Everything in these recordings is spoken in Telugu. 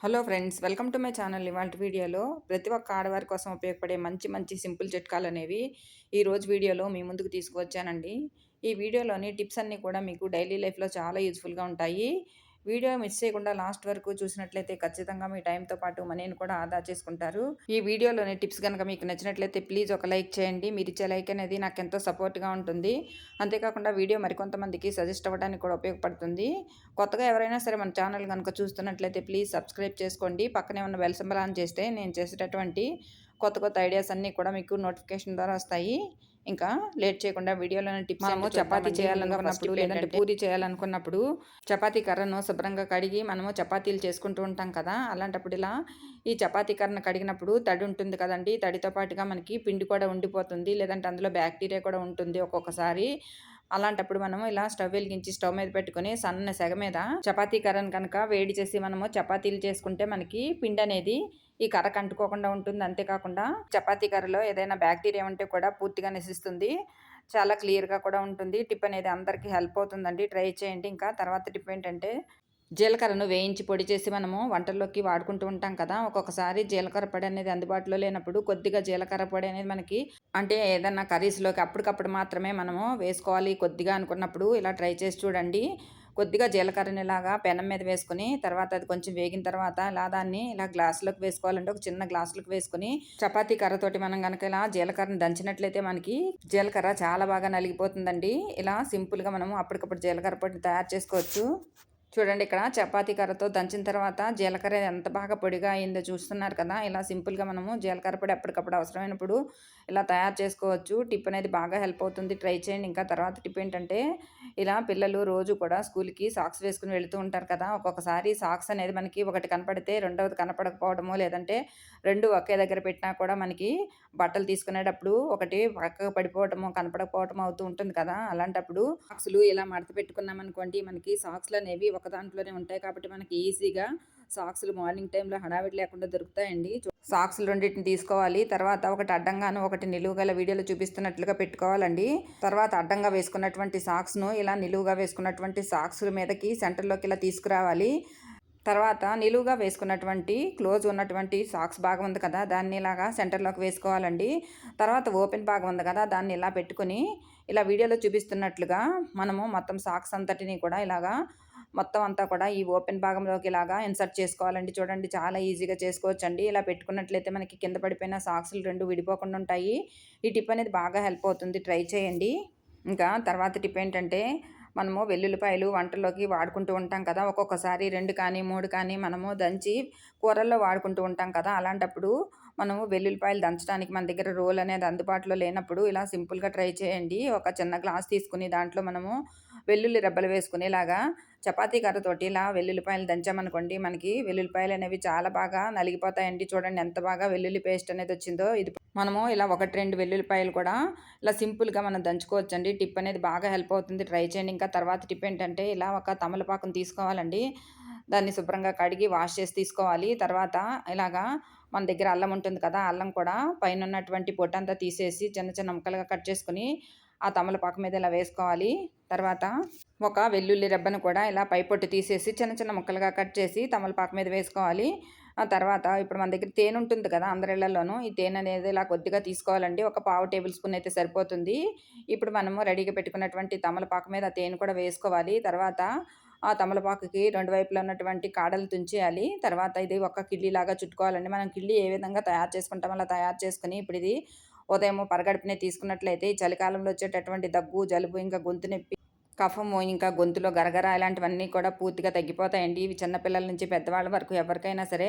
Hello friends welcome to my channel ఇవాళ వీడియోలో ప్రతి ఒక్క ఆడవారి కోసం ఉపయోగపడే మంచి మంచి సింపుల్ చిట్కాలు అనేవి ఈరోజు వీడియోలో మీ ముందుకు తీసుకువచ్చానండి. ఈ వీడియోలోని టిప్స్ అన్నీ కూడా మీకు డైలీ లైఫ్లో చాలా యూజ్ఫుల్గా ఉంటాయి. వీడియో మిస్ చేయకుండా లాస్ట్ వరకు చూసినట్లయితే ఖచ్చితంగా మీ టైంతో పాటు మనీని కూడా ఆదా చేసుకుంటారు. ఈ వీడియోలోని టిప్స్ కనుక మీకు నచ్చినట్లయితే ప్లీజ్ ఒక లైక్ చేయండి. మీరు ఇచ్చే లైక్ అనేది నాకు ఎంతో సపోర్ట్గా ఉంటుంది. అంతేకాకుండా వీడియో మరికొంతమందికి సజెస్ట్ అవ్వడానికి కూడా ఉపయోగపడుతుంది. కొత్తగా ఎవరైనా సరే మన ఛానల్ కనుక చూస్తున్నట్లయితే ప్లీజ్ సబ్స్క్రైబ్ చేసుకోండి. పక్కనే ఉన్న బెల్ సింబల్ ఆన్ చేస్తే నేను చేసేటటువంటి కొత్త కొత్త ఐడియాస్ అన్నీ కూడా మీకు నోటిఫికేషన్ ద్వారా వస్తాయి. ఇంకా లేట్ చేయకుండా వీడియోలోని టిప్స్ మనము చపాతీ చేయాలనుకున్నప్పుడు లేదంటే పూరి చేయాలనుకున్నప్పుడు చపాతీ కర్రను శుభ్రంగా కడిగి మనము చపాతీలు చేసుకుంటూ ఉంటాం కదా అలాంటప్పుడు ఇలా ఈ చపాతీ కర్రను కడిగినప్పుడు తడి ఉంటుంది కదండి తడితో పాటుగా మనకి పిండి కూడా ఉండిపోతుంది లేదంటే అందులో బ్యాక్టీరియా కూడా ఉంటుంది ఒక్కొక్కసారి. అలాంటప్పుడు మనము ఇలా స్టవ్ వెలిగించి స్టవ్ మీద పెట్టుకుని సన్న సెగ మీద చపాతీ కర్రను కనుక వేడి చేసి మనము చపాతీలు చేసుకుంటే మనకి పిండి అనేది ఈ కర్ర కంటుకోకుండా ఉంటుంది. అంతేకాకుండా చపాతీ కర్రలో ఏదైనా బ్యాక్టీరియా ఉంటే కూడా పూర్తిగా నశిస్తుంది. చాలా క్లియర్గా కూడా ఉంటుంది. టిప్ అనేది అందరికీ హెల్ప్ అవుతుందండి. ట్రై చేయండి. ఇంకా తర్వాత టిప్ ఏంటంటే జీలకర్రను వేయించి పొడి చేసి మనము వంటల్లోకి వాడుకుంటూ ఉంటాం కదా. ఒక్కొక్కసారి జీలకర్ర పొడి అనేది అందుబాటులో లేనప్పుడు కొద్దిగా జీలకర్ర పొడి అనేది మనకి అంటే ఏదన్నా కర్రీస్లోకి అప్పటికప్పుడు మాత్రమే మనము వేసుకోవాలి కొద్దిగా అనుకున్నప్పుడు ఇలా ట్రై చేసి చూడండి. కొద్దిగా జీలకర్రని ఇలాగా పెనం మీద వేసుకుని తర్వాత అది కొంచెం వేగిన తర్వాత ఇలా దాన్ని ఇలా గ్లాసులోకి వేసుకోవాలంటే ఒక చిన్న గ్లాసులకు వేసుకుని చపాతీ కర్రతోటి మనం కనుక ఇలా జీలకర్రని దంచినట్లయితే మనకి జీలకర్ర చాలా బాగా నలిగిపోతుందండి. ఇలా సింపుల్గా మనము అప్పటికప్పుడు జీలకర్ర పొడిని తయారు చేసుకోవచ్చు. చూడండి ఇక్కడ చపాతీ కర్రతో దంచిన తర్వాత జీలకర్ర ఎంత బాగా పొడిగా అయిందో చూస్తున్నారు కదా. ఇలా సింపుల్గా మనము జీలకర్ర పొడి ఎప్పటికప్పుడు అవసరమైనప్పుడు ఇలా తయారు చేసుకోవచ్చు. టిప్ అనేది బాగా హెల్ప్ అవుతుంది. ట్రై చేయండి. ఇంకా తర్వాత టిప్ ఏంటంటే ఇలా పిల్లలు రోజు కూడా స్కూల్కి సాక్స్ వేసుకుని వెళుతూ ఉంటారు కదా! ఒక్కొక్కసారి సాక్స్ అనేది మనకి ఒకటి కనపడితే రెండవది కనపడకపోవడము లేదంటే రెండు ఒకే దగ్గర పెట్టినా కూడా మనకి బట్టలు తీసుకునేటప్పుడు ఒకటి పక్కకు పడిపోవటము కనపడకపోవటం అవుతూ ఉంటుంది కదా! అలాంటప్పుడు సాక్స్లు ఇలా మడత పెట్టుకున్నాం అనుకోండి మనకి సాక్స్లు అనేవి ఒక దాంట్లోనే ఉంటాయి కాబట్టి మనకి ఈజీగా సాక్స్లు మార్నింగ్ టైంలో హడావిడి లేకుండా దొరుకుతాయండి. సాక్స్లు రెండింటిని తీసుకోవాలి. తర్వాత ఒకటి అడ్డంగాను ఒకటి నిలువుగల వీడియోలో చూపిస్తున్నట్లుగా పెట్టుకోవాలండి. తర్వాత అడ్డంగా వేసుకున్నటువంటి సాక్స్ను ఇలా నిలువుగా వేసుకున్నటువంటి సాక్స్ల మీదకి సెంటర్లోకి ఇలా తీసుకురావాలి. తర్వాత నిలువుగా వేసుకున్నటువంటి క్లోజ్ ఉన్నటువంటి సాక్స్ భాగం ఉంది కదా దాన్ని ఇలాగా సెంటర్లోకి వేసుకోవాలండి. తర్వాత ఓపెన్ భాగం ఉంది కదా దాన్ని ఇలా పెట్టుకుని ఇలా వీడియోలో చూపిస్తున్నట్లుగా మనము మొత్తం సాక్స్ అంతటిని కూడా ఇలాగా మొత్తం అంతా కూడా ఈ ఓపెన్ భాగంలోకి ఇలాగా ఇన్సర్ట్ చేసుకోవాలండి. చూడండి చాలా ఈజీగా చేసుకోవచ్చండి. ఇలా పెట్టుకున్నట్లయితే మనకి కింద పడిపోయిన సాక్స్లు రెండు విడిపోకుండా ఉంటాయి. ఈ టిప్ అనేది బాగా హెల్ప్ అవుతుంది. ట్రై చేయండి. ఇంకా తర్వాత టిప్ ఏంటంటే మనము వెల్లుల్లిపాయలు వంటల్లోకి వాడుకుంటూ ఉంటాం కదా. ఒక్కొక్కసారి రెండు కానీ మూడు కానీ మనము దంచి కూరల్లో వాడుకుంటూ ఉంటాం కదా. అలాంటప్పుడు మనము వెల్లుల్లిపాయలు దంచడానికి మన దగ్గర రోల్ అనేది అందుబాటులో లేనప్పుడు ఇలా సింపుల్గా ట్రై చేయండి. ఒక చిన్న గ్లాస్ తీసుకుని దాంట్లో మనము వెల్లుల్లి రెబ్బలు వేసుకునేలాగా చపాతీ కర్రతోటి ఇలా వెల్లుల్లిపాయలు దంచామనుకోండి మనకి వెల్లుల్లిపాయలు అనేవి చాలా బాగా నలిగిపోతాయండి. చూడండి ఎంత బాగా వెల్లుల్లి పేస్ట్ అనేది వచ్చిందో. ఇది మనము ఇలా ఒకటి రెండు వెల్లుల్లిపాయలు కూడా ఇలా సింపుల్గా మనం దంచుకోవచ్చండి. టిప్ అనేది బాగా హెల్ప్ అవుతుంది. ట్రై చేయండి. ఇంకా తర్వాత టిప్ ఏంటంటే ఇలా ఒక తమలపాకును తీసుకోవాలండి. దాన్ని శుభ్రంగా కడిగి వాష్ చేసి తీసుకోవాలి. తర్వాత ఇలాగా మన దగ్గర అల్లం ఉంటుంది కదా అల్లం కూడా పైన ఉన్నటువంటి పొట్టంతా తీసేసి చిన్న చిన్న ముక్కలుగా కట్ చేసుకుని ఆ తమలపాకు మీద ఇలా వేసుకోవాలి. తర్వాత ఒక వెల్లుల్లి రెబ్బను కూడా ఇలా పై పొట్టు తీసేసి చిన్న చిన్న ముక్కలుగా కట్ చేసి తమలపాకు మీద వేసుకోవాలి. ఆ తర్వాత ఇప్పుడు మన దగ్గర తేనె ఉంటుంది కదా అందరిళ్ళలోనూ ఈ తేనె అనేది ఇలా కొద్దిగా తీసుకోవాలండి. ఒక పావు టేబుల్ స్పూన్ అయితే సరిపోతుంది. ఇప్పుడు మనము రెడీగా పెట్టుకున్నటువంటి తమలపాకు మీద తేనె కూడా వేసుకోవాలి. తర్వాత ఆ తమలపాకుకి రెండు వైపులా ఉన్నటువంటి కాడలు తుంచేయాలి. తర్వాత ఇది ఒక కిళ్ళీలాగా చుట్టుకోవాలండి. మనం కిళ్ళీ ఏ విధంగా తయారు చేసుకుంటాం అలా తయారు చేసుకుని ఇప్పుడు ఇది ఉదయం పరగడుపునే తీసుకున్నట్లయితే ఈ చలికాలంలో వచ్చేటటువంటి దగ్గు జలుబు ఇంకా గొంతు నొప్పి కఫము ఇంకా గొంతులో గరగర ఇలాంటివన్నీ కూడా పూర్తిగా తగ్గిపోతాయండి. ఇవి చిన్నపిల్లల నుంచి పెద్దవాళ్ళ వరకు ఎవరికైనా సరే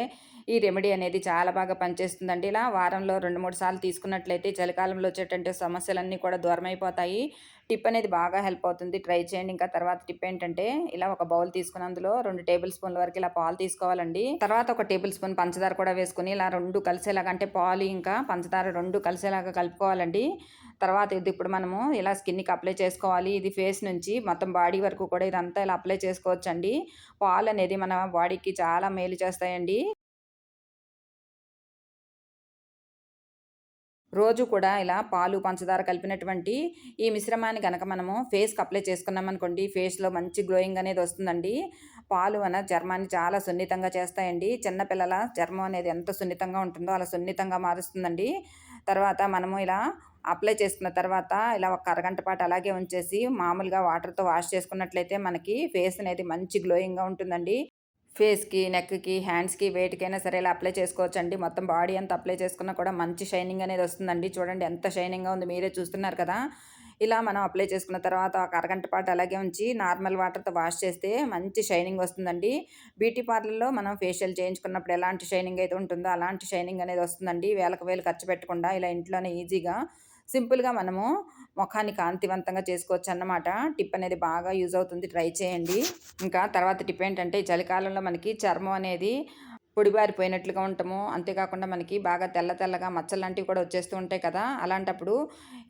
ఈ రెమెడీ అనేది చాలా బాగా పనిచేస్తుందండి. ఇలా వారంలో రెండు మూడు సార్లు తీసుకున్నట్లయితే చలికాలంలో వచ్చేటటువంటి సమస్యలన్నీ కూడా దూరం అయిపోతాయి టిప్ అనేది బాగా హెల్ప్ అవుతుంది. ట్రై చేయండి. ఇంకా తర్వాత టిప్ ఏంటంటే ఇలా ఒక బౌల్ తీసుకుని అందులో రెండు టేబుల్ స్పూన్ల వరకు ఇలా పాలు తీసుకోవాలండి. తర్వాత ఒక టేబుల్ స్పూన్ పంచదార కూడా వేసుకుని ఇలా రెండు కలిసేలాగా అంటే పాలు ఇంకా పంచదార రెండు కలిసేలాగా కలుపుకోవాలండి. తర్వాత ఇది ఇప్పుడు మనము ఇలా స్కిన్కి అప్లై చేసుకోవాలి. ఇది ఫేస్ నుంచి మొత్తం బాడీ వరకు కూడా ఇదంతా ఇలా అప్లై చేసుకోవచ్చండి. పాలు అనేది మన బాడీకి చాలా మేలు చేస్తాయండి. రోజు కూడా ఇలా పాలు పంచదార కలిపినటువంటి ఈ మిశ్రమాన్ని కనుక మనము ఫేస్కి అప్లై చేసుకున్నాం అనుకోండి ఫేస్లో మంచి గ్లోయింగ్ అనేది వస్తుందండి. పాలు అన చర్మాన్ని చాలా సున్నితంగా చేస్తాయండి. చిన్నపిల్లల చర్మం అనేది ఎంత సున్నితంగా ఉంటుందో అలా సున్నితంగా మారుస్తుందండి. తర్వాత మనము ఇలా అప్లై చేసుకున్న తర్వాత ఇలా ఒక అరగంట పాటు అలాగే ఉంచేసి మామూలుగా వాటర్తో వాష్ చేసుకున్నట్లయితే మనకి ఫేస్ అనేది మంచి గ్లోయింగ్గా ఉంటుందండి. ఫేస్కి నెక్కి హ్యాండ్స్కి వేటికైనా సరే ఇలా అప్లై చేసుకోవచ్చండి. మొత్తం బాడీ అంతా అప్లై చేసుకున్నా కూడా మంచి షైనింగ్ అనేది వస్తుందండి. చూడండి ఎంత షైనింగ్గా ఉంది మీరే చూస్తున్నారు కదా. ఇలా మనం అప్లై చేసుకున్న తర్వాత ఒక అరగంట పాటు అలాగే ఉంచి నార్మల్ వాటర్తో వాష్ చేస్తే మంచి షైనింగ్ వస్తుందండి. బ్యూటీ పార్లర్లో మనం ఫేషియల్ చేయించుకున్నప్పుడు ఎలాంటి షైనింగ్ అయితే ఉంటుందో అలాంటి షైనింగ్ అనేది వస్తుందండి. వేలకు వేలు ఖర్చు పెట్టకుండా ఇలా ఇంట్లోనే ఈజీగా సింపుల్గా మనము ముఖాన్ని కాంతివంతంగా చేసుకోవచ్చు అన్నమాట టిప్ అనేది బాగా యూజ్ అవుతుంది. ట్రై చేయండి. ఇంకా తర్వాత టిప్ ఏంటంటే చలికాలంలో మనకి చర్మం అనేది పొడిబారిపోయినట్లుగా ఉంటాము. అంతేకాకుండా మనకి బాగా తెల్ల తెల్లగా మచ్చలు లాంటివి కూడా వచ్చేస్తూ ఉంటాయి కదా. అలాంటప్పుడు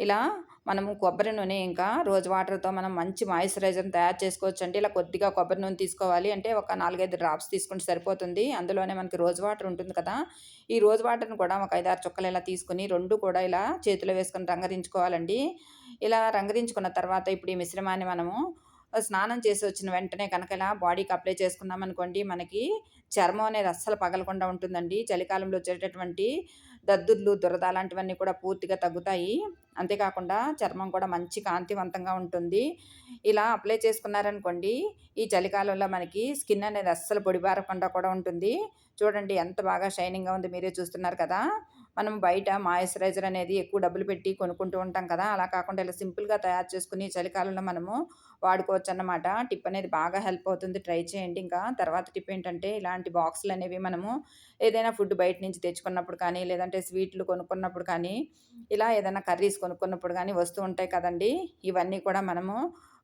ఇలా మనము కొబ్బరి నూనె ఇంకా రోజు వాటర్తో మనం మంచి మాయిశ్చరైజర్ని తయారు చేసుకోవచ్చు అండి ఇలా కొద్దిగా కొబ్బరి నూనె తీసుకోవాలి అంటే ఒక నాలుగైదు డ్రాప్స్ తీసుకుంటే సరిపోతుంది. అందులోనే మనకి రోజు వాటర్ ఉంటుంది కదా. ఈ రోజు వాటర్ని కూడా ఒక ఐదారు చుక్కలు ఇలా తీసుకుని రెండు కూడా ఇలా చేతిలో వేసుకొని రంగరించుకోవాలండి. ఇలా రంగరించుకున్న తర్వాత ఇప్పుడు ఈ మిశ్రమాన్ని మనము స్నానం చేసి వచ్చిన వెంటనే కనుక ఇలా బాడీకి అప్లై చేసుకున్నాం అనుకోండి మనకి చర్మం అనేది అస్సలు పగలకుండా ఉంటుందండి. చలికాలంలో వచ్చేటటువంటి దద్దుర్లు దురద లాంటివన్నీ కూడా పూర్తిగా తగ్గుతాయి. అంతేకాకుండా చర్మం కూడా మంచి కాంతివంతంగా ఉంటుంది. ఇలా అప్లై చేసుకున్నారనుకోండి ఈ చలికాలంలో మనకి స్కిన్ అనేది అస్సలు పొడిబారకుండా కూడా ఉంటుంది. చూడండి ఎంత బాగా షైనింగ్గా ఉంది మీరే చూస్తున్నారు కదా. మనం బయట మాయిశ్చరైజర్ అనేది ఎక్కువ డబ్బులు పెట్టి కొనుక్కుంటూ ఉంటాం కదా. అలా కాకుండా ఇలా సింపుల్గా తయారు చేసుకుని చలికాలంలో మనము వాడుకోవచ్చు అన్నమాట టిప్ అనేది బాగా హెల్ప్ అవుతుంది. ట్రై చేయండి ఇంకా. తర్వాత టిప్ ఏంటంటే ఇలాంటి బాక్సులు అనేవి మనము ఏదైనా ఫుడ్ బయట నుంచి తెచ్చుకున్నప్పుడు కానీ లేదంటే స్వీట్లు కొనుక్కున్నప్పుడు కానీ ఇలా ఏదైనా కర్రీస్ కొనుక్కున్నప్పుడు కానీ వస్తూ ఉంటాయి కదండి. ఇవన్నీ కూడా మనము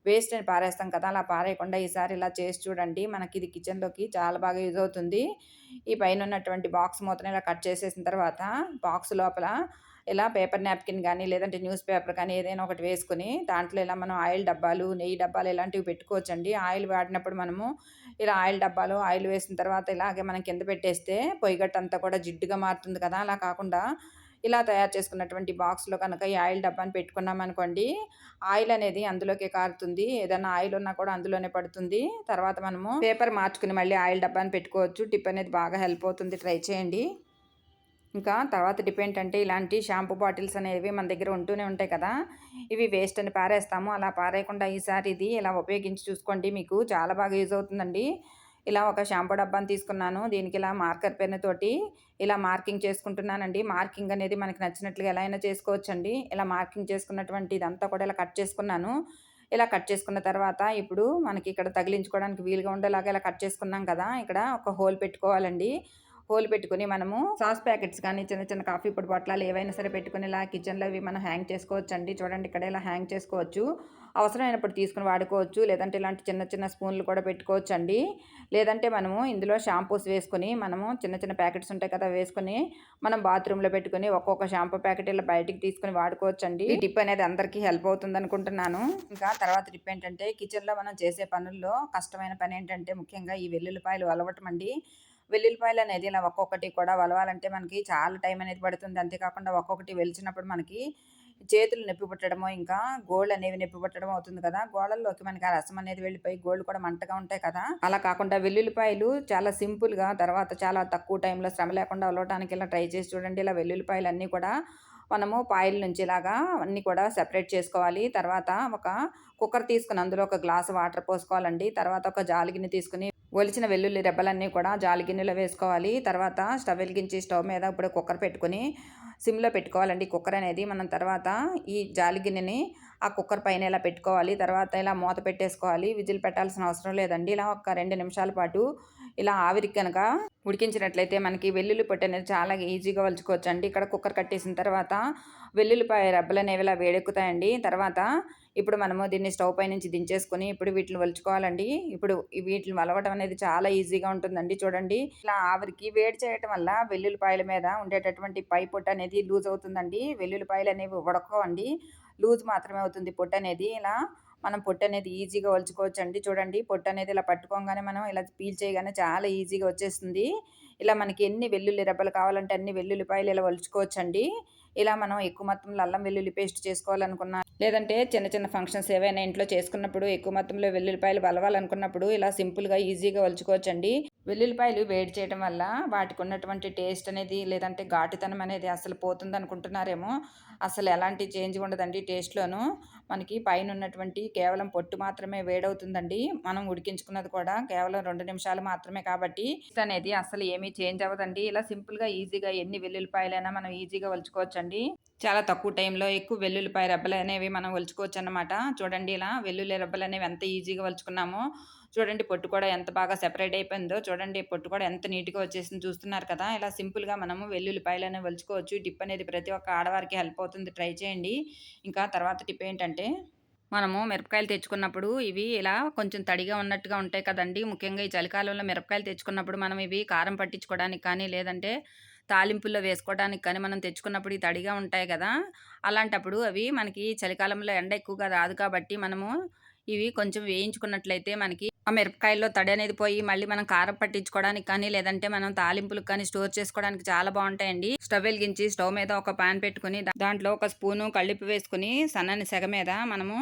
వేస్ట్ అని పారేస్తాం కదా. అలా పారేయకుండా ఈసారి ఇలా చేసి చూడండి. మనకి ఇది కిచెన్లోకి చాలా బాగా యూజ్ అవుతుంది. ఈ పైన ఉన్నటువంటి బాక్స్ మొత్తం ఇలా కట్ చేసేసిన తర్వాత బాక్స్ లోపల ఇలా పేపర్ నాప్కిన్ కానీ లేదంటే న్యూస్ పేపర్ కానీ ఏదైనా ఒకటి వేసుకుని దాంట్లో ఇలా మనం ఆయిల్ డబ్బాలు నెయ్యి డబ్బాలు ఇలాంటివి పెట్టుకోవచ్చండి. ఆయిల్ వాడినప్పుడు మనము ఇలా ఆయిల్ డబ్బాలు ఆయిల్ వేసిన తర్వాత ఇలాగే మనం కింద పెట్టేస్తే పొయ్యిగట్టు కూడా జిడ్డుగా మారుతుంది కదా. అలా కాకుండా ఇలా తయారు చేసుకున్నటువంటి బాక్స్లో కనుక ఈ ఆయిల్ డబ్బాని పెట్టుకున్నాం అనుకోండి ఆయిల్ అనేది అందులోకే కారుతుంది. ఏదైనా ఆయిల్ ఉన్నా కూడా అందులోనే పడుతుంది. తర్వాత మనము పేపర్ మార్చుకుని మళ్ళీ ఆయిల్ డబ్బాని పెట్టుకోవచ్చు. టిప్ అనేది బాగా హెల్ప్ అవుతుంది. ట్రై చేయండి. ఇంకా తర్వాత డిపెండ్ అంటే ఇలాంటి షాంపూ బాటిల్స్ అనేవి మన దగ్గర ఉంటూనే ఉంటాయి కదా. ఇవి వేస్ట్ అని పారేస్తాము. అలా పారేయకుండా ఈసారి ఇది ఇలా ఉపయోగించి చూసుకోండి. మీకు చాలా బాగా యూజ్ అవుతుందండి. ఇలా ఒక షాంపూ డబ్బాని తీసుకున్నాను. దీనికి ఇలా మార్కర్ పెన్ తోటి ఇలా మార్కింగ్ చేసుకుంటున్నానండి. మార్కింగ్ అనేది మనకి నచ్చినట్లుగా ఎలా అయినా చేసుకోవచ్చండి. ఇలా మార్కింగ్ చేసుకున్నటువంటి ఇదంతా కూడా ఇలా కట్ చేసుకున్నాను. ఇలా కట్ చేసుకున్న తర్వాత ఇప్పుడు మనకి ఇక్కడ తగిలించుకోవడానికి వీలుగా ఉండేలాగా ఇలా కట్ చేసుకున్నాం కదా. ఇక్కడ ఒక హోల్ పెట్టుకోవాలండి. హోల్ పెట్టుకుని మనము సాస్ ప్యాకెట్స్ కానీ చిన్న చిన్న కాఫీ పొడి బాట్లాలు ఏవైనా సరే పెట్టుకుని ఇలా కిచెన్లో ఇవి మనం హ్యాంగ్ చేసుకోవచ్చు అండి చూడండి ఇక్కడ ఇలా హ్యాంగ్ చేసుకోవచ్చు. అవసరమైనప్పుడు తీసుకుని వాడుకోవచ్చు. లేదంటే ఇలాంటి చిన్న చిన్న స్పూన్లు కూడా పెట్టుకోవచ్చు అండి లేదంటే మనము ఇందులో షాంపూస్ వేసుకొని మనము చిన్న చిన్న ప్యాకెట్స్ ఉంటాయి కదా వేసుకొని మనం బాత్రూంలో పెట్టుకుని ఒక్కొక్క షాంపూ ప్యాకెట్ ఇలా బయటికి తీసుకుని వాడుకోవచ్చు అండి ఈ టిప్ అనేది అందరికీ హెల్ప్ అవుతుంది అనుకుంటున్నాను. ఇంకా తర్వాత టిప్ ఏంటంటే కిచెన్లో మనం చేసే పనుల్లో కష్టమైన పని ఏంటంటే ముఖ్యంగా ఈ వెల్లుల్లిపాయలు అలవటం అండి. వెల్లుల్లిపాయలు అనేది ఇలా ఒక్కొక్కటి కూడా వలవాలంటే మనకి చాలా టైం అనేది పడుతుంది. అంతేకాకుండా ఒక్కొక్కటి వెలిచినప్పుడు మనకి చేతులు నొప్పి పుట్టడమో ఇంకా గోళ్ళు అనేవి నొప్పి పుట్టడం అవుతుంది కదా. గోళ్ళల్లోకి మనకి ఆ రసం అనేది వెళ్ళిపోయి గోళ్ళు కూడా మంటగా ఉంటాయి కదా. అలా కాకుండా వెల్లుల్లిపాయలు చాలా సింపుల్గా తర్వాత చాలా తక్కువ టైంలో శ్రమ లేకుండా అలవటానికి ఇలా ట్రై చేసి చూడండి. ఇలా వెల్లుల్లిపాయలు అన్నీ కూడా మనము పాయల నుంచి ఇలాగా అన్నీ కూడా సెపరేట్ చేసుకోవాలి. తర్వాత ఒక కుక్కర్ తీసుకుని అందులో ఒక గ్లాస్ వాటర్ పోసుకోవాలండి. తర్వాత ఒక జాలిగిని తీసుకుని ఒలిచిన వెల్లుల్లి రెబ్బలన్నీ కూడా జాలిగిన్నెలో వేసుకోవాలి. తర్వాత స్టవ్ వెలిగించి స్టవ్ మీద ఇప్పుడు కుక్కర్ పెట్టుకుని సిమ్లో పెట్టుకోవాలండి. కుక్కర్ అనేది మనం తర్వాత ఈ జాలిగిన్నెని ఆ కుక్కర్ పైన ఇలా పెట్టుకోవాలి. తర్వాత ఇలా మూత పెట్టేసుకోవాలి. విజిల్ పెట్టాల్సిన అవసరం లేదండి. ఇలా ఒక రెండు నిమిషాల పాటు ఇలా ఆవిరి కనుక ఉడికించినట్లయితే మనకి వెల్లుల్లి పొట్టు అనేది చాలా ఈజీగా వలుచుకోవచ్చు అండి ఇక్కడ కుక్కర్ కట్టేసిన తర్వాత వెల్లుల్లిపాయ రబ్బలు అనేవి ఇలా వేడెక్కుతాయండి. తర్వాత ఇప్పుడు మనము దీన్ని స్టవ్ పై నుంచి దించేసుకొని ఇప్పుడు వీటిని వలుచుకోవాలండి. ఇప్పుడు వీటిని వలవడం అనేది చాలా ఈజీగా ఉంటుందండి చూడండి. ఇలా ఆవిరికి వేడి చేయటం వల్ల వెల్లుల్లిపాయల మీద ఉండేటటువంటి పై పొట్టు అనేది లూజ్ అవుతుందండి. వెల్లుల్లిపాయలు అనేవి ఉడకవండి. లూజ్ మాత్రమే అవుతుంది పొట్టు అనేది. ఇలా మనం పొట్టు అనేది ఈజీగా వలుచుకోవచ్చు అండి చూడండి పొట్టు అనేది ఇలా పట్టుకోగానే మనం ఇలా పీల్ చేయగానే చాలా ఈజీగా వచ్చేస్తుంది. ఇలా మనకి ఎన్ని వెల్లుల్లి రెబ్బలు కావాలంటే అన్ని వెల్లుల్లిపాయలు ఇలా వలుచుకోవచ్చండి ఇలా మనం ఎక్కువ మొత్తంలో అల్లం వెల్లుల్లి పేస్ట్ చేసుకోవాలనుకున్నా లేదంటే చిన్న చిన్న ఫంక్షన్స్ ఏవైనా ఇంట్లో చేసుకున్నప్పుడు ఎక్కువ మొత్తంలో వెల్లుల్లిపాయలు బలవాలనుకున్నప్పుడు ఇలా సింపుల్గా ఈజీగా వలుచుకోవచ్చండి వెల్లుల్లిపాయలు వేడి చేయడం వల్ల వాటికి ఉన్నటువంటి టేస్ట్ అనేది లేదంటే ఘాటుతనం అనేది అసలు పోతుంది అనుకుంటున్నారేమో అసలు ఎలాంటి చేంజ్ ఉండదండి టేస్ట్లోను. మనకి పైన ఉన్నటువంటి కేవలం పొట్టు మాత్రమే వేడవుతుందండి. మనం ఉడికించుకున్నది కూడా కేవలం రెండు నిమిషాలు మాత్రమే కాబట్టి అనేది అసలు ఏమీ చేంజ్ అవ్వదండి. ఇలా సింపుల్గా ఈజీగా ఎన్ని వెల్లుల్లిపాయలైనా మనం ఈజీగా వలుచుకోవచ్చండి చాలా తక్కువ టైంలో ఎక్కువ వెల్లుల్లిపాయ రెబ్బలు అనేవి మనం వలుచుకోవచ్చు అన్నమాట చూడండి ఇలా వెల్లుల్లి రెబ్బలు అనేవి ఎంత ఈజీగా వలుచుకున్నామో చూడండి పొట్టు కూడా ఎంత బాగా సెపరేట్ అయిపోయిందో చూడండి పొట్టు కూడా ఎంత నీట్గా వచ్చేసింది చూస్తున్నారు కదా. ఇలా సింపుల్గా మనము వెల్లుల్లిపాయలు అనేవి వలుచుకోవచ్చు. టిప్ అనేది ప్రతి ఒక్క ఆడవారికి హెల్ప్ అవుతుంది. ట్రై చేయండి. ఇంకా తర్వాత టిప్ ఏంటంటే మనము మిరపకాయలు తెచ్చుకున్నప్పుడు ఇవి ఇలా కొంచెం తడిగా ఉన్నట్టుగా ఉంటాయి కదండి. ముఖ్యంగా ఈ చలికాలంలో మిరపకాయలు తెచ్చుకున్నప్పుడు మనం ఇవి కారం పట్టించుకోవడానికి కానీ లేదంటే తాలింపుల్లో వేసుకోవడానికి కానీ మనం తెచ్చుకున్నప్పుడు ఈ తడిగా ఉంటాయి కదా. అలాంటప్పుడు అవి మనకి చలికాలంలో ఎండ ఎక్కువగా రాదు కాబట్టి మనము ఇవి కొంచెం వేయించుకున్నట్లయితే మనకి ఆ మిరపకాయల్లో తడి అనేది పోయి మళ్ళీ మనం కారం పట్టించుకోవడానికి కానీ లేదంటే మనం తాలింపులకు కానీ స్టోర్ చేసుకోవడానికి చాలా బాగుంటాయండి. స్టవ్ వెలిగించి స్టవ్ మీద ఒక పాన్ పెట్టుకుని దాంట్లో ఒక స్పూను కళ్ళిప్పు వేసుకుని సన్నని సెగ మీద మనము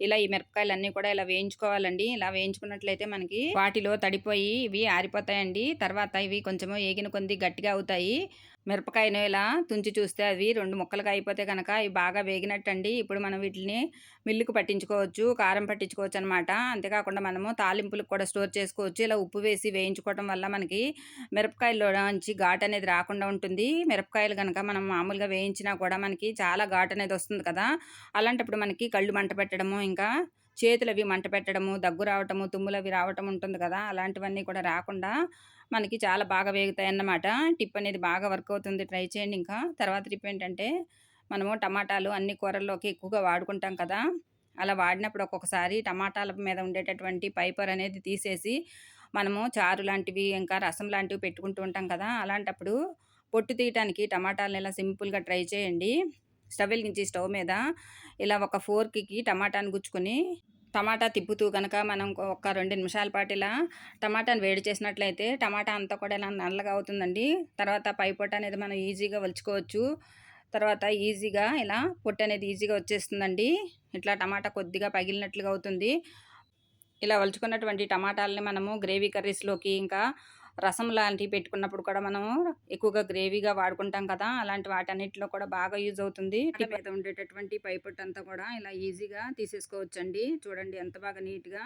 ఇలా ఈ మిరపకాయలన్నీ కూడా ఇలా వేయించుకోవాలండి. ఇలా వేయించుకున్నట్లయితే మనకి వాటిలో తడిపోయి ఇవి ఆరిపోతాయండి. తర్వాత ఇవి కొంచెము ఏగిన కొంది గట్టిగా అవుతాయి. మిరపకాయను ఇలా తుంచి చూస్తే అవి రెండు ముక్కలుగా అయిపోతే కనుక ఇవి బాగా వేగినట్టండి. ఇప్పుడు మనం వీటిని మిల్లుకు పట్టించుకోవచ్చు కారం పట్టించుకోవచ్చు అనమాట అంతేకాకుండా మనము తాలింపులకు కూడా స్టోర్ చేసుకోవచ్చు. ఇలా ఉప్పు వేసి వేయించుకోవడం వల్ల మనకి మిరపకాయల్లో నుంచి ఘాట్ అనేది రాకుండా ఉంటుంది. మిరపకాయలు కనుక మనం మామూలుగా వేయించినా కూడా మనకి చాలా ఘాట్ అనేది వస్తుంది కదా. అలాంటప్పుడు మనకి కళ్ళు మంట పెట్టడము ఇంకా చేతులు అవి మంట పెట్టడము దగ్గు రావటము తుమ్ములు అవి రావటం ఉంటుంది కదా. అలాంటివన్నీ కూడా రాకుండా మనకి చాలా బాగా వేగుతాయి అన్నమాట. టిప్ అనేది బాగా వర్క్ అవుతుంది. ట్రై చేయండి ఇంకా. తర్వాత టిప్ ఏంటంటే మనము టమాటాలు అన్ని కూరల్లోకి ఎక్కువగా వాడుకుంటాం కదా. అలా వాడినప్పుడు ఒక్కొక్కసారి టమాటాల మీద ఉండేటటువంటి పైపర్ అనేది తీసేసి మనము చారు లాంటివి ఇంకా రసం లాంటివి పెట్టుకుంటూ ఉంటాం కదా. అలాంటప్పుడు పొట్టు తీయటానికి టమాటాలను ఇలా సింపుల్గా ట్రై చేయండి. స్టవ్ వెలిగించి స్టవ్ మీద ఇలా ఒక ఫోర్క్కి టమాటాను గుచ్చుకొని టమాటా తిప్పుతూ కనుక మనం ఒక రెండు నిమిషాల పాటు ఇలా టమాటాను వేడి చేసినట్లయితే టమాటా అంతా కూడా ఇలా నల్లగా అవుతుందండి. తర్వాత పై పొట్ట అనేది మనం ఈజీగా వలుచుకోవచ్చు. తర్వాత ఈజీగా ఇలా పొట్టు అనేది ఈజీగా వచ్చేస్తుందండి. ఇట్లా టమాటా కొద్దిగా పగిలినట్లుగా అవుతుంది. ఇలా వలుచుకున్నటువంటి టమాటాలని మనము గ్రేవీ కర్రీస్లోకి ఇంకా రసం లాంటివి పెట్టుకున్నప్పుడు కూడా మనము ఎక్కువగా గ్రేవీగా వాడుకుంటాం కదా అలాంటి వాటన్నిటిలో కూడా బాగా యూజ్ అవుతుంది. మీద ఉండేటటువంటి పైపొట్టు అంతా కూడా ఇలా ఈజీగా తీసేసుకోవచ్చండి. చూడండి ఎంత బాగా నీట్గా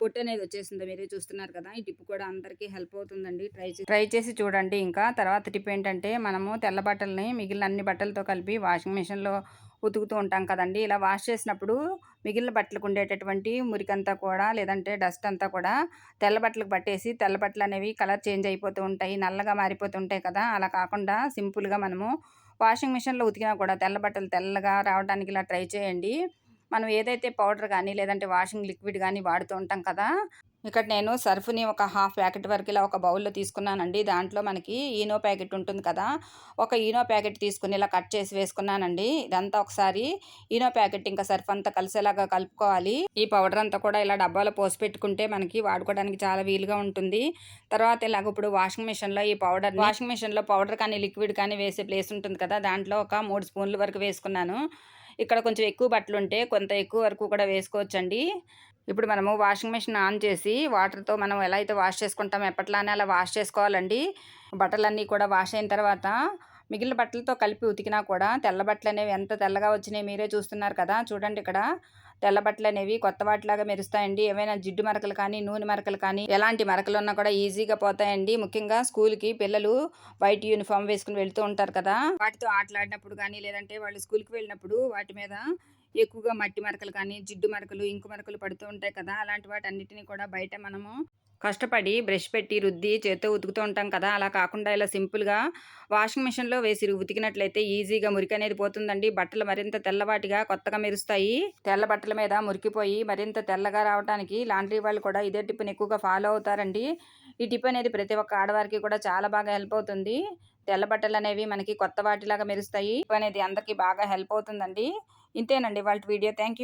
పొట్టు అనేది వచ్చేసిందో మీరే చూస్తున్నారు కదా ఈ టిప్ కూడా అందరికీ హెల్ప్ అవుతుందండి. ట్రై చేసి ట్రై చేసి చూడండి. ఇంకా తర్వాత టిప్ ఏంటంటే మనము తెల్ల బట్టల్ని మిగిలిన అన్ని బట్టలతో కలిపి వాషింగ్ మిషన్లో ఉతుకుతూ ఉంటాం కదండి. ఇలా వాష్ చేసినప్పుడు మిగిలిన బట్టలకు ఉండేటటువంటి మురికంతా కూడా లేదంటే డస్ట్ అంతా కూడా తెల్ల బట్టలకు పట్టేసి తెల్ల బట్టలు అనేవి కలర్ చేంజ్ అయిపోతూ ఉంటాయి నల్లగా మారిపోతుంటాయి కదా. అలా కాకుండా సింపుల్గా మనము వాషింగ్ మిషన్లో ఉతికినా కూడా తెల్ల బట్టలు తెల్లగా రావడానికి ఇలా ట్రై చేయండి. మనం ఏదైతే పౌడర్ కానీ లేదంటే వాషింగ్ లిక్విడ్ కానీ వాడుతూ ఉంటాం కదా. ఇక్కడ నేను సర్ఫ్ని ఒక హాఫ్ ప్యాకెట్ వరకు ఇలా ఒక బౌల్లో తీసుకున్నానండి. దాంట్లో మనకి ఈనో ప్యాకెట్ ఉంటుంది కదా ఒక ఈనో ప్యాకెట్ తీసుకుని ఇలా కట్ చేసి వేసుకున్నానండి. ఇదంతా ఒకసారి ఈనో ప్యాకెట్ ఇంకా సర్ఫ్ అంతా కలిసేలాగా కలుపుకోవాలి. ఈ పౌడర్ అంతా కూడా ఇలా డబ్బాలో పోసి పెట్టుకుంటే మనకి వాడుకోవడానికి చాలా వీలుగా ఉంటుంది. తర్వాత ఇలాగ ఇప్పుడు వాషింగ్ మిషన్లో ఈ పౌడర్ వాషింగ్ మిషన్లో పౌడర్ కానీ లిక్విడ్ కానీ వేసే ప్లేస్ ఉంటుంది కదా దాంట్లో ఒక మూడు స్పూన్ల వరకు వేసుకున్నాను. ఇక్కడ కొంచెం ఎక్కువ బట్టలు ఉంటే కొంత ఎక్కువ వరకు కూడా వేసుకోవచ్చండి. ఇప్పుడు మనము వాషింగ్ మిషన్ ఆన్ చేసి వాటర్తో మనం ఎలా అయితే వాష్ చేసుకుంటామో ఎప్పట్లానే అలా వాష్ చేసుకోవాలండి. బట్టలన్నీ కూడా వాష్ అయిన తర్వాత మిగిలిన బట్టలతో కలిపి ఉతికినా కూడా తెల్ల బట్టలు అనేవి ఎంత తెల్లగా వచ్చినాయి మీరే చూస్తున్నారు కదా. చూడండి ఇక్కడ తెల్ల బట్టలు అనేవి కొత్త వాటిలాగా మెరుస్తాయండి. ఏమైనా జిడ్డు మరకలు కానీ నూనె మరకలు కానీ ఎలాంటి మరకలు ఉన్నా కూడా ఈజీగా పోతాయండి. ముఖ్యంగా స్కూల్కి పిల్లలు వైట్ యూనిఫామ్ వేసుకుని వెళ్తూ ఉంటారు కదా. వాటితో ఆటలాడినప్పుడు కానీ లేదంటే వాళ్ళు స్కూల్కి వెళ్ళినప్పుడు వాటి మీద ఎక్కువగా మట్టి మరకలు కానీ జిడ్డు మరకలు ఇంకు మరకలు పడుతూ ఉంటాయి కదా అలాంటి వాటి అన్నిటిని కూడా బయట మనము కష్టపడి బ్రష్ పెట్టి రుద్ది చేత్తో ఉతుకుతూ ఉంటాం కదా. అలా కాకుండా ఇలా సింపుల్గా వాషింగ్ మిషన్లో వేసి ఉతికినట్లయితే ఈజీగా మురికి అనేది పోతుందండి. బట్టలు మరింత తెల్లవాటిగా కొత్తగా మెరుస్తాయి. తెల్ల బట్టల మీద మురికిపోయి మరింత తెల్లగా రావడానికి లాండ్రీ వాళ్ళు కూడా ఇదే టిప్ని ఎక్కువగా ఫాలో అవుతారండి. ఈ టిప్ అనేది ప్రతి ఒక్క ఆడవారికి కూడా చాలా బాగా హెల్ప్ అవుతుంది. తెల్ల బట్టలు అనేవి మనకి కొత్త వాటిలాగా మెరుస్తాయి. అనేది అందరికీ బాగా హెల్ప్ అవుతుందండి. ఇంతేనండి వాళ్ళ వీడియో. థ్యాంక్